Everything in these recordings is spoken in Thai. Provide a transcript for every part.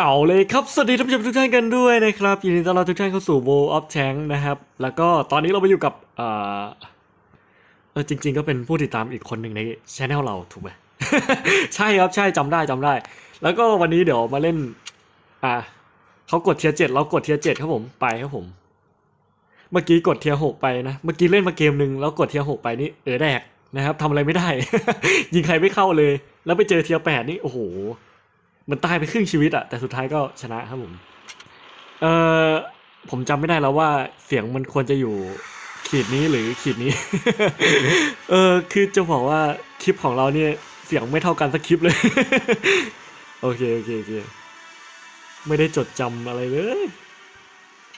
เอาเลยครับ สวัสดีท่านผู้ชมทุกท่านกันด้วยนะครับ ยินดีต้อนรับทุกท่านเข้าสู่ World of Tank นะครับ แล้วก็ตอนนี้เราไปอยู่กับเอ่อเออจริง ๆ ก็เป็นผู้ติดตามอีกคนหนึ่งในช anel เราถูกไหม ใช่ครับใช่จำได้จำได้ แล้วก็วันนี้เดี๋ยวมาเล่น อ่าเขากดเทียร์เจ็ดเรากดเทียร์เจ็ดครับผมไปครับผม เมื่อกี้กดเทียร์หกไปนะ เมื่อกี้เล่นมาเกมหนึ่งแล้วกดเทียร์หกไปนี่เออแดกนะครับทำอะไรไม่ได้ ยิงใครไม่เข้าเลย แล้วไปเจอเทียร์แปดนี่โอ้โห มันตายไปครึ่งชีวิตอะแต่สุดท้ายก็ชนะครับผมเออผมจำไม่ได้แล้วว่าเสียงมันควรจะอยู่ขีดนี้หรือขีดนี้ เออคือจะบอกว่าคลิปของเราเนี่ยเสียงไม่เท่ากันสักคลิปเลย โอเคโอเคโอเคไม่ได้จดจำอะไรเลย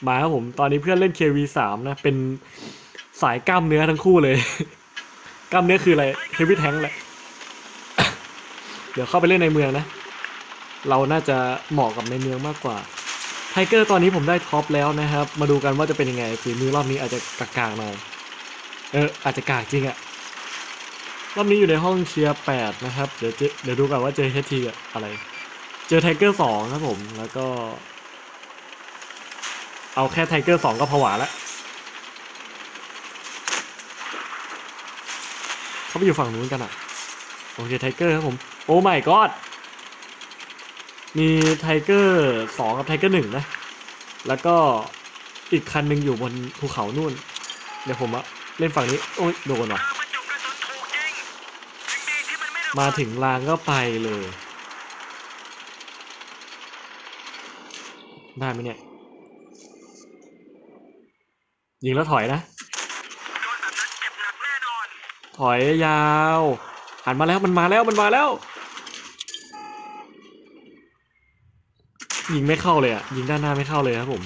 มาครับผมตอนนี้เพื่อนเล่น KV3 นะ เป็นสายกล้ามเนื้อทั้งคู่เลย กล้ามเนื้อคืออะไร Heavy Tank แหละ เดี๋ยวเข้าไปเล่นในเมืองนะ เราน่าจะเหมาะกับในเมืองมากกว่าไทเกอร์ตอนนี้ผมได้ท็อปแล้วนะครับ มาดูกันว่าจะเป็นยังไงฝีมือรอบนี้อาจจะกากๆหน่อยเอออาจจะกากจริงอะรอบนี้อยู่ในห้องเชียร์แปดนะครับ เดี๋ยวเดี๋ยวดูกันว่าเจอเฮทีอะไร เจอไทเกอร์สองครับผมแล้วก็ เอาแค่ไทเกอร์สองก็ผวาแล้วเขาไปอยู่ฝั่งนู้นกันอะโอเคไทเกอร์ครับผม โอ้ my god มีไทเกอร์สองกับไทเกอร์หนึ่งนะ แล้วก็อีกคันหนึ่งอยู่บนภูเขานู่น เดี๋ยวผมอะเล่นฝั่งนี้ โอ้ยโดนว่ะมาถึงรางก็ไปเลย ได้ไหมเนี่ย ยิงแล้วถอยนะ ถอยยาว หันมาแล้วมันมาแล้วมันมาแล้ว ยิงไม่เข้าเลยอะ ยิงด้านหน้าไม่เข้าเลยครับผม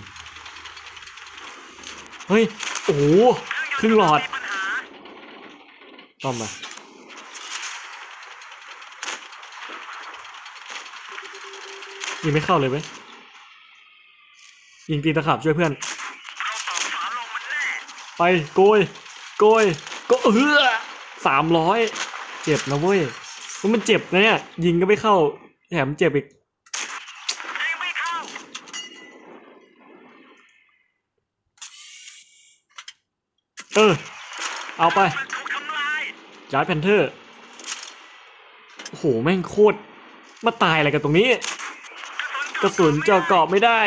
เฮ้ย โอ้โหครึ่งหลอดต้อมมายิงไม่เข้าเลยไหมยิงตีตะขับช่วยเพื่อน ไปโกยโกยก็เออสามร้อยเจ็บนะเว้ยมันเจ็บนะเนี่ยยิงก็ไม่เข้าแถมเจ็บอีก ยิงไม่เข้า เออ เอาไปมันถูกทำลายย้ายแพนเทอร์โอ้โห แม่งโคตร มาตายอะไรกันตรงนี้ กระสุนเจาะเกาะไม่ได้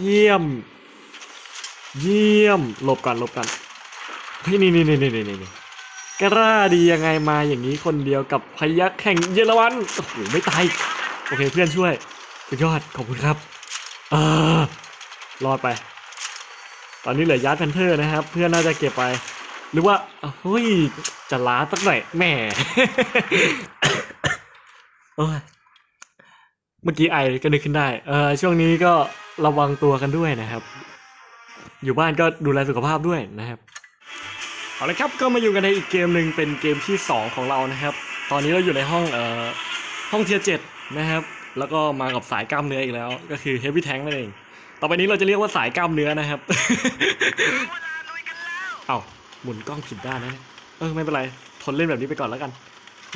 เยี่ยม เยี่ยม หลบก่อนหลบก่อนเฮ้ยนี่นี่นี่นี่นี่นี่กล้าดียังไงมาอย่างนี้คนเดียวกับพยักแห่งเยอรมัน โอ้โห ไม่ตาย โอเคเพื่อนช่วย สุดยอด ขอบคุณครับ เออรอดไป ตอนนี้เหลือยาร์ดแพนเทอร์นะครับ เพื่อนน่าจะเก็บไป หรือว่าเฮ้ยจะล้าสักหน่อยแหมเมื่อกี้ไอก็นึกขึ้นได้ เออช่วงนี้ก็ระวังตัวกันด้วยนะครับ อยู่บ้านก็ดูแลสุขภาพด้วยนะครับเอาละครับก็มาอยู่กันในอีกเกมหนึ่งเป็นเกมที่ 2 ของเรานะครับ ตอนนี้เราอยู่ในห้องเอ่อห้องเทียร์เจ็ดนะครับ แล้วก็มากับสายกล้ามเนื้ออีกแล้ว ก็คือ Heavy Tank นั่นเอง ต่อไปนี้เราจะเรียกว่าสายกล้ามเนื้อนะครับถึงเวลาลุยกันแล้วเอ้าหมุนกล้องผิดด้านนะเนี่ยเออไม่เป็นไร ทนเล่นแบบนี้ไปก่อนแล้วกัน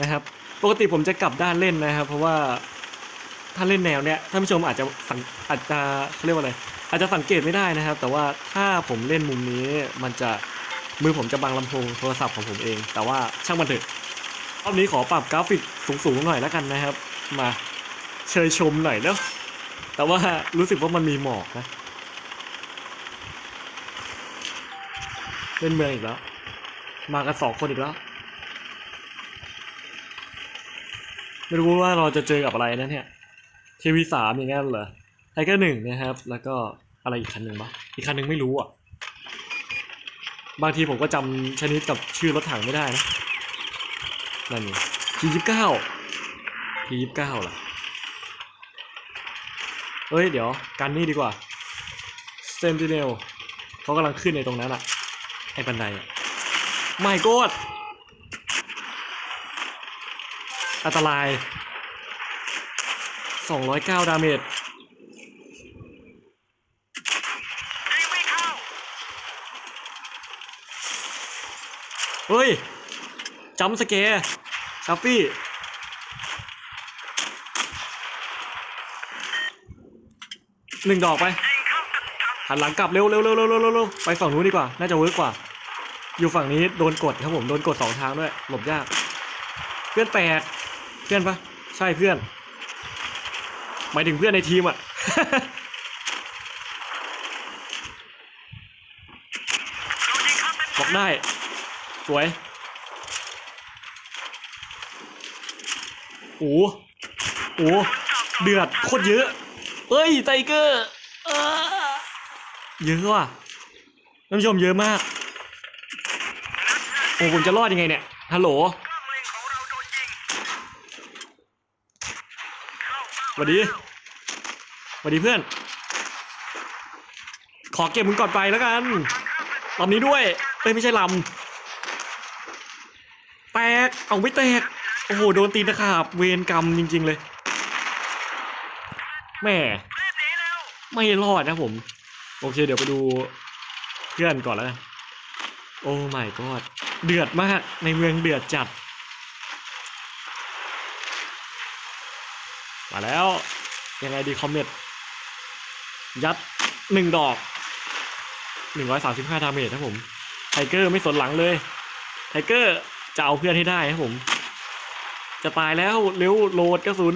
นะครับ ปกติผมจะกลับด้านเล่นนะครับ เพราะว่าถ้าเล่นแนวเนี้ยท่านผู้ชมอาจจะสังอาจจะเขาเรียกว่าอะไร อาจจะสังเกตไม่ได้นะครับ แต่ว่าถ้าผมเล่นมุมนี้มันจะมือผมจะบังลำโพงโทรศัพท์ของผมเอง แต่ว่าช่างมันเถอะรอบนี้ขอปรับกราฟิกสูงๆหน่อยแล้วกันนะครับ มาเชยชมหน่อยเนาะ แต่ว่ารู้สึกว่ามันมีหมอกนะ เล่นเมืองอีกแล้ว มากันสองคนอีกแล้ว ไม่รู้ว่าเราจะเจอกับอะไรนะเนี่ยทีวีสามอย่างงั้นเหรอไทเกอร์หนึ่งนะครับ แล้วก็อะไรอีกคันหนึ่งปะอีกคันหนึ่งไม่รู้อะ บางทีผมก็จำชนิดกับชื่อรถถังไม่ได้นะ นั่นนี่ทียี่สิบเก้าทียี่สิบเก้าเหรอ เอ้ย เดี๋ยว กันนี่ดีกว่าเซนติเนลเขากำลังขึ้นในตรงนั้นอะไอ้บันไดอะไม่โกดอันตราย 209 ดาเมจเข้าเฮ้ยจัมสเกร์ชัฟฟี่ หนึ่งดอกไปหันหลังกลับเร็วเร็วเร็วเร็วเร็วเร็วไปฝั่งนู้นดีกว่า น่าจะเวิร์กกว่า อยู่ฝั่งนี้โดนกดครับผม โดนกดสองทางด้วย หลบยาก เพื่อนแตก เพื่อนปะใช่เพื่อน หมายถึงเพื่อนในทีมอะ บอกได้ สวยโอ้โหโอ้โหเดือดโคตรเยอะ เอ้ยไทเกอร์เยอะว่ะท่านผู้ชมเยอะมาก โอ้ผมจะรอดยังไงเนี่ย ฮัลโหลสวัสดีสวัสดีเพื่อน ขอเก็บมึงก่อนไปแล้วกันลำนี้ด้วย เอ้ยไม่ใช่ลำ แตก เอาไม่แตก โอ้โห โดนตีนตะขาบ เวรกรรมจริง ๆ เลย แม่ไม่รอดนะผม โอเค เดี๋ยวไปดูเพื่อนก่อนแล้วโอ้ my god เดือดมากในเมืองเดือดจัด มาแล้ว ยังไงดีคอมเมตยัดหนึ่งดอกหนึ่งร้อยสามสิบห้าดาเมจครับผม ไทเกอร์ไม่สนหลังเลย ไทเกอร์จะเอาเพื่อนให้ได้ครับผม จะตายแล้วเร็วโหลดกระสุน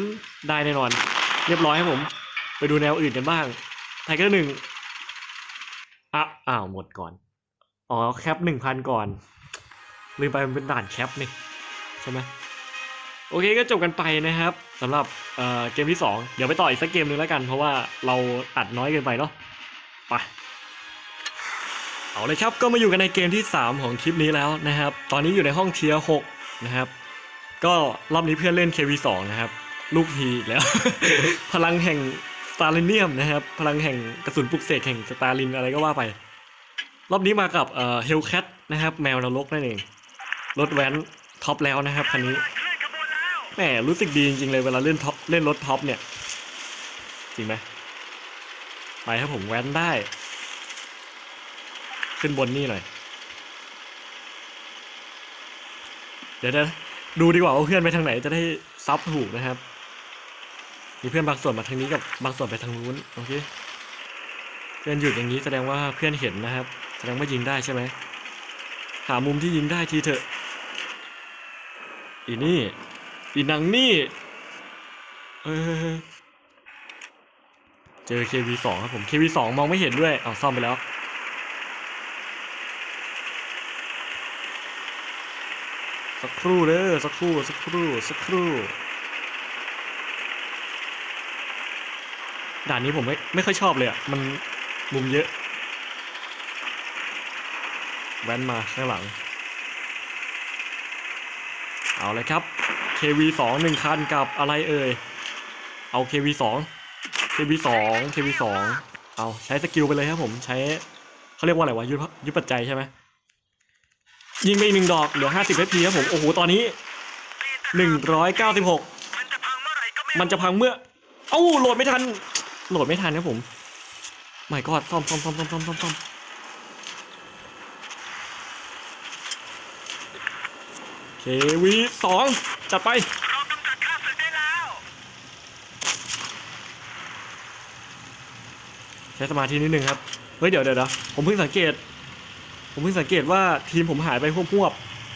ได้แน่นอน เรียบร้อยครับผม ไปดูแนวอื่นกันบ้าง ไทเกอร์หนึ่งอ้าวหมดก่อน อ๋อแคปหนึ่งพันก่อนลืมไปมันเป็นด่านแคปนี่ใช่ไหมโอเคก็จบกันไปนะครับสำหรับเเกมที่ 2 เดี๋ยวไปต่ออีกสักเกมหนึ่งแล้วกัน เพราะว่าเราอัดน้อยเกินไปเนาะไปเอาเลยครับก็มาอยู่กันในเกมที่ 3 ของคลิปนี้แล้วนะครับ ตอนนี้อยู่ในห้องเทียร์6นะครับ ก็รอบนี้เพื่อนเล่น KV2 นะครับ ลูกพีแล้ว พลังแห่งสตาลิเนียมนะครับ พลังแห่งกระสุนปลุกเสกแห่งสตาลินอะไรก็ว่าไป รอบนี้มากับเอ่อเฮลแคทนะครับ แมวนรกนั่นเอง รถแว้นท็อปแล้วนะครับคันนี้เคลื่อนขบวนแหมรู้สึกดีจริงๆเลยเวลาเล่นท็อปเล่นรถท็อปเนี่ย จริงไหมไปครับผมแว้นได้ ขึ้นบนนี่หน่อย เดี๋ยวนะดูดีกว่าว่าเพื่อนไปทางไหนจะได้ซับถูกนะครับ มีเพื่อนบางส่วนมาทางนี้กับบางส่วนไปทางนู้นโอเคเพื่อนหยุดอย่างนี้แสดงว่าเพื่อนเห็นนะครับ แสดงว่ายิงได้ใช่ไหมหามุมที่ยิงได้ทีเถอะ อีนี่ อีนังนี่เออเจอ KV2 ครับผม KV2 มองไม่เห็นด้วย เอาซ่อมไปแล้ว สักครู่เด้อสักครู่ สักครู่ สักครู่ ด่านนี้ผมไม่ไม่ค่อยชอบเลยอะ มันมุมเยอะ แว้นมาข้างหลัง เอาเลยครับ KV2 หนึ่งคันกับอะไรเอ่ย เอา KV2 KV2 KV2 เอาใช้สกิลไปเลยครับผมใช้เขาเรียกว่าอะไรวะยุทธยุทธปัจจัยใช่ไหมยิงไปอีกหนึ่งดอกเหลือ50 HP ครับผมโอ้โหตอนนี้196มันจะพังเมื่อไหร่ก็ไม่มันจะพังเมื่อ เอ้าโหลดไม่ทัน โหลดไม่ทันครับผมไม่ก็ซ่อมซ่อมซ่อมซ่อมซ่อมซ่อมซ่อมเควีสองจัดไปเรากำจัดข้าศึกได้แล้วใช้สมาธินิดนึงครับ เฮ้ยเดี๋ยวเดี๋ยวเดี๋ยวผมเพิ่งสังเกต ผมเพิ่งสังเกตว่าทีมผมหายไปพวบ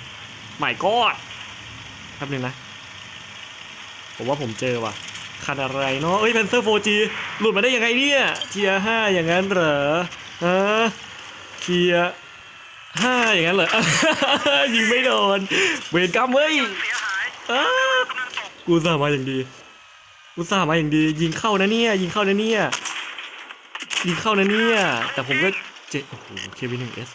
ๆใหม่กอดแป๊บนึงนะ ผมว่าผมเจอว่ะ คันอะไรเนาะเอ้ยเพนเซอร์ 4G หลุดมาได้ยังไงเนี่ยเทียห้าอย่างนั้นเหรอฮะเทียห้าอย่างนั้นเหรอยิงไม่โดนเวรกรรมเว้ยเสียหายอ้ากำลังตกกูอุตสาห์มาอย่างดีกูอุตสาห์มาอย่างดี ยิงเข้านะเนี่ย ยิงเข้านะเนี่ยยิงเข้านะเนี่ย แต่ผมก็เจ๊โอ้โหเควินหนึ่งเอส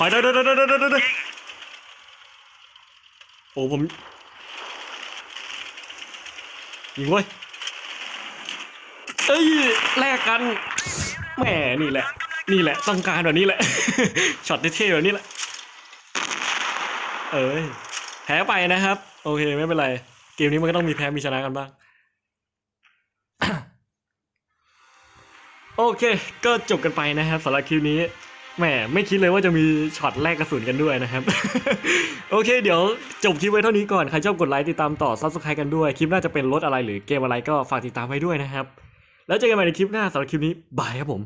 ถอยเด้อเด้อเด้อเด้อเด้อเด้อโอ้ผมยิงเว้ยเอ้ยแลกกันแหมนี่แหละ นี่แหละต้องการแบบนี้แหละช็อตเท่ๆแบบนี้แหละ เอ้ยแพ้ไปนะครับ โอเคไม่เป็นไร เกมนี้มันก็ต้องมีแพ้มีชนะกันบ้างโอเค ก็จบกันไปนะครับสำหรับคลิปนี้ แหมไม่คิดเลยว่าจะมีช็อตแลกกระสุนกันด้วยนะครับ โอเค เดี๋ยวจบคลิปไว้เท่านี้ก่อน ใครชอบกดไลค์ติดตามต่อซับสไครต์กันด้วย คลิปหน้าจะเป็นรถอะไรหรือเกมอะไรก็ฝากติดตามไว้ด้วยนะครับ แล้วเจอกันใหม่ในคลิปหน้าสำหรับคลิปนี้บายครับผม